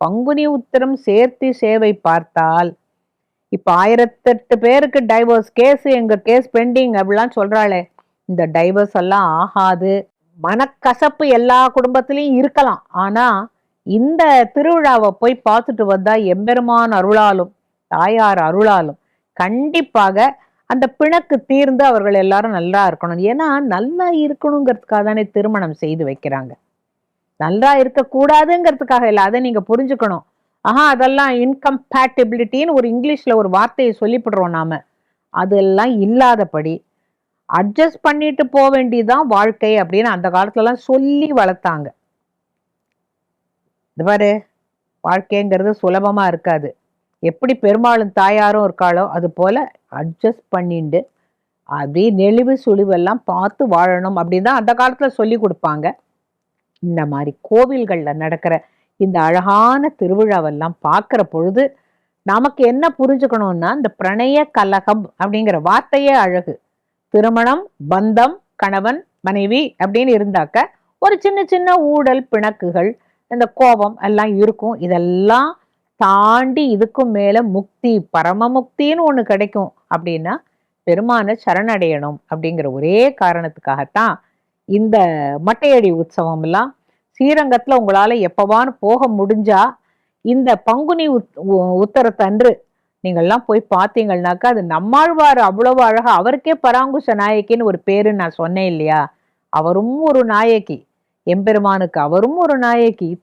பங்குனி உத்திரம் சேர்த்து சேவை பார்த்தால் இப்போ ஆயிரத்தெட்டு பேருக்கு டைவர்ஸ் கேஸ் எங்க கேஸ் பெண்டிங் அப்படிலாம் சொல்றாளே. இந்த டைவர்ஸ் எல்லாம் ஆகாது. மனக்கசப்பு எல்லா குடும்பத்திலையும் இருக்கலாம். ஆனால் இந்த திருவிழாவை போய் பார்த்துட்டு வந்தால் எம்பெருமான் அருளாலும் தாயார் அருளாலும் கண்டிப்பாக அந்த பிணக்கு தீர்ந்து அவர்கள் எல்லாரும் நல்லா இருக்கணும். ஏன்னா நல்லா இருக்கணுங்கிறதுக்காக தானே திருமணம் செய்து வைக்கிறாங்க. நல்லா இருக்கக்கூடாதுங்கிறதுக்காக இல்லை அதை நீங்கள் புரிஞ்சுக்கணும். ஆஹா அதெல்லாம் இன்கம்பேட்டிபிலிட்டின்னு ஒரு இங்கிலீஷில் ஒரு வார்த்தையை சொல்லிவிடுறோம் நாம. அதெல்லாம் இல்லாதபடி அட்ஜஸ்ட் பண்ணிட்டு போக வேண்டியதுதான் வாழ்க்கை அப்படின்னு அந்த காலத்துலலாம் சொல்லி வளர்த்தாங்க. இது பாரு வாழ்க்கைங்கிறது சுலபமாக இருக்காது. எப்படி பெருமாளும் தாயாரும் இருக்காளோ அது போல் அட்ஜஸ்ட் பண்ணிண்டு அப்படியே நெளிவு சுழிவெல்லாம் பார்த்து வாழணும் அப்படின்னு தான் அந்த காலத்தில் சொல்லி கொடுப்பாங்க. இந்த மாதிரி கோவில்கள்ல நடக்கிற இந்த அழகான திருவிழாவெல்லாம் பார்க்குற பொழுது நமக்கு என்ன புரிஞ்சுக்கணும்னா இந்த பிரணய கலகம் அப்படிங்கிற வார்த்தையே அழகு. திருமணம் பந்தம் கணவன் மனைவி அப்படின்னு இருந்தாக்க ஒரு சின்ன சின்ன ஊடல் பிணக்குகள் இந்த கோபம் எல்லாம் இருக்கும். இதெல்லாம் தாண்டி இதுக்கும் மேல முக்தி பரம முக்தின்னு ஒண்ணு கிடைக்கும். அப்படின்னா பெருமான சரணடையணும் அப்படிங்கிற ஒரே காரணத்துக்காகத்தான் இந்த மட்டையடி உற்சவம் எல்லாம் ஸ்ரீரங்கத்தில் உங்களால் எப்பவான்னு போக முடிஞ்சா இந்த பங்குனி உத் உ- உத்தரத்தன்று நீங்கள்லாம் போய் பார்த்தீங்கன்னாக்கா அது நம்மாழ்வார் அவ்வளவு அழகா அவருக்கே பராங்குஷ நாயகின்னு ஒரு பேரு நான் சொன்னேன் இல்லையா? அவரும் ஒரு நாயகி. எம்பெருமானுக்கு அவரும் ஒரு நாயகி.